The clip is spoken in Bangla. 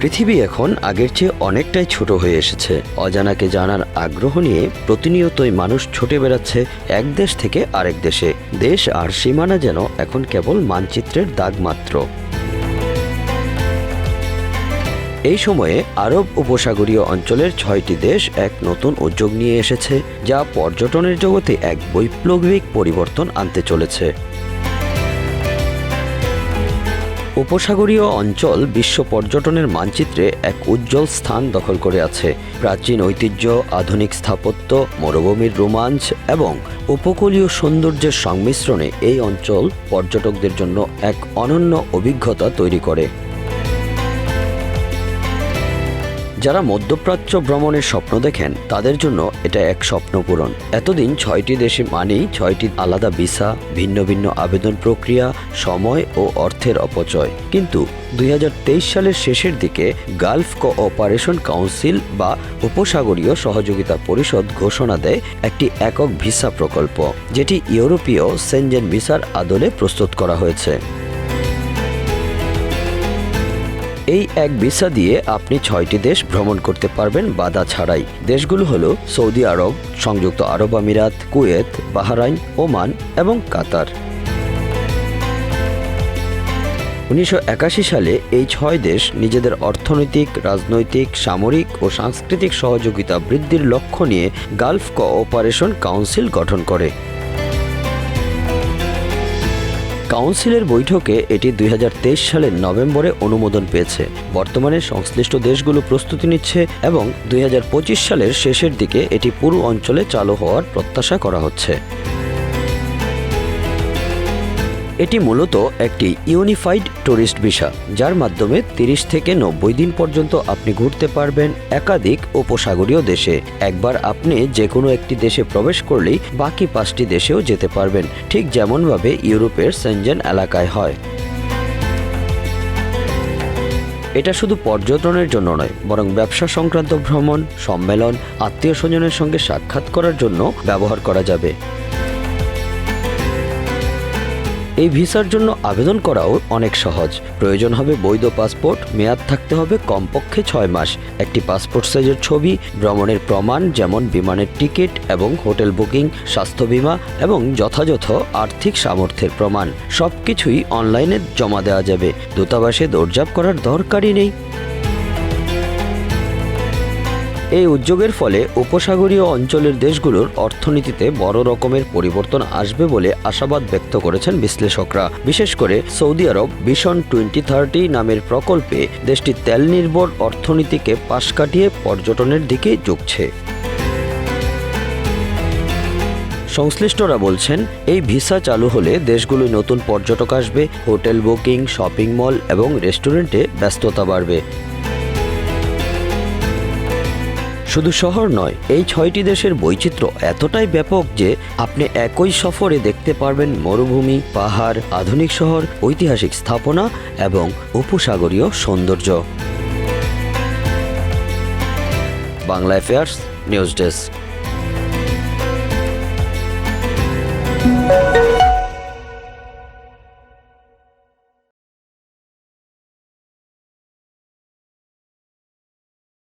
পৃথিবী এখন আগের চেয়ে অনেকটাই ছোট হয়ে এসেছে। অজানাকে জানার আগ্রহ নিয়ে প্রতিনিয়তই মানুষ ছুটে বেড়াচ্ছে এক দেশ থেকে আরেক দেশে। দেশ আর সীমানা যেন এখন কেবল মানচিত্রের দাগ মাত্র। এই সময়ে আরব উপসাগরীয় অঞ্চলের ছয়টি দেশ এক নতুন উদ্যোগ নিয়ে এসেছে, যা পর্যটনের জগতে এক বৈপ্লবিক পরিবর্তন আনতে চলেছে। উপসাগরীয় অঞ্চল বিশ্ব পর্যটনের মানচিত্রে এক উজ্জ্বল স্থান দখল করে আছে। প্রাচীন ঐতিহ্য, আধুনিক স্থাপত্য, মরুভূমির রোমাঞ্চ এবং উপকূলীয় সৌন্দর্যের সংমিশ্রণে এই অঞ্চল পর্যটকদের জন্য এক অনন্য অভিজ্ঞতা তৈরি করে। যারা মধ্যপ্রাচ্য ভ্রমণের স্বপ্ন দেখেন, তাদের জন্য এটা এক স্বপ্ন পূরণ। এতদিন ছয়টি দেশে মানেই ছয়টি আলাদা ভিসা, ভিন্ন ভিন্ন আবেদন প্রক্রিয়া, সময় ও অর্থের অপচয়। কিন্তু দুই হাজার তেইশ সালের শেষের দিকে গালফ কোঅপারেশন কাউন্সিল বা উপসাগরীয় সহযোগিতা পরিষদ ঘোষণা দেয় একটি একক ভিসা প্রকল্প, যেটি ইউরোপীয় সেনজেন ভিসার আদলে প্রস্তুত করা হয়েছে। এই এক ভিসা দিয়ে আপনি ছয়টি দেশ ভ্রমণ করতে পারবেন বাধা ছাড়াই। দেশগুলো হলো সৌদি আরব, সংযুক্ত আরব আমিরাত, কুয়েত, বাহরাইন, ওমান এবং কাতার। উনিশশো একাশি সালে এই ছয় দেশ নিজেদের অর্থনৈতিক, রাজনৈতিক, সামরিক ও সাংস্কৃতিক সহযোগিতা বৃদ্ধির লক্ষ্য নিয়ে গালফ কোঅপারেশন কাউন্সিল গঠন করে। কাউন্সিলের বৈঠকে এটি দুই হাজার তেইশ সালের নভেম্বরে অনুমোদন পেয়েছে। বর্তমানে সংশ্লিষ্ট দেশগুলো প্রস্তুতি নিচ্ছে এবং দুই হাজার পঁচিশ সালের শেষের দিকে এটি পুরো অঞ্চলে চালু হওয়ার প্রত্যাশা করা হচ্ছে। এটি মূলত একটি ইউনিফাইড ট্যুরিস্ট ভিসা, যার মাধ্যমে তিরিশ থেকে নব্বই দিন পর্যন্ত আপনি ঘুরতে পারবেন একাধিক উপসাগরীয় দেশে। একবার আপনি যে কোনো একটি দেশে প্রবেশ করলেই বাকি পাঁচটি দেশেও যেতে পারবেন, ঠিক যেমনভাবে ইউরোপের সেনজেন এলাকায় হয়। এটা শুধু পর্যটনের জন্য নয়, বরং ব্যবসা সংক্রান্ত ভ্রমণ, সম্মেলন, আত্মীয় স্বজনের সঙ্গে সাক্ষাৎ করার জন্য ব্যবহার করা যাবে। এই ভিসার জন্য আবেদন করাও অনেক সহজ। প্রয়োজন হবে বৈধ পাসপোর্ট, মেয়াদ থাকতে হবে কমপক্ষে ছয় মাস। একটি পাসপোর্ট সাইজের ছবি, ভ্রমণের প্রমাণ যেমন বিমানের টিকিট এবং হোটেল বুকিং, স্বাস্থ্য বীমা এবং যথাযথ আর্থিক সামর্থ্যের প্রমাণ। সব কিছুই অনলাইনে জমা দেওয়া যাবে। দূতাবাসে দৌড়ঝাঁপ করার দরকারই নেই। এই উদ্যোগের ফলে উপসাগরীয় অঞ্চলের দেশগুলোর অর্থনীতিতে বড় রকমের পরিবর্তন আসবে বলে আশাবাদ ব্যক্ত করেছেন বিশ্লেষকরা। বিশেষ করে Saudi Arab vision twenty thirty নামের প্রকল্পে দেশটির তেল নির্ভর অর্থনীতিকে পাশ কাটিয়ে পর্যটনের দিকে ঝুঁকছে। সংশ্লিষ্টরা বলছেন, এই ভিসা চালু হলে দেশগুলোয় নতুন পর্যটক আসবে, হোটেল বুকিং, শপিং মল এবং রেস্টুরেন্টে ব্যস্ততা বাড়বে। শুধু শহর নয়, এই ছয়টি দেশের বৈচিত্র্য এতটাই ব্যাপক যে আপনি একই সফরে দেখতে পারবেন মরুভূমি, পাহাড়, আধুনিক শহর, ঐতিহাসিক স্থাপনা এবং উপসাগরীয় সৌন্দর্য। Bangla affairs news desk.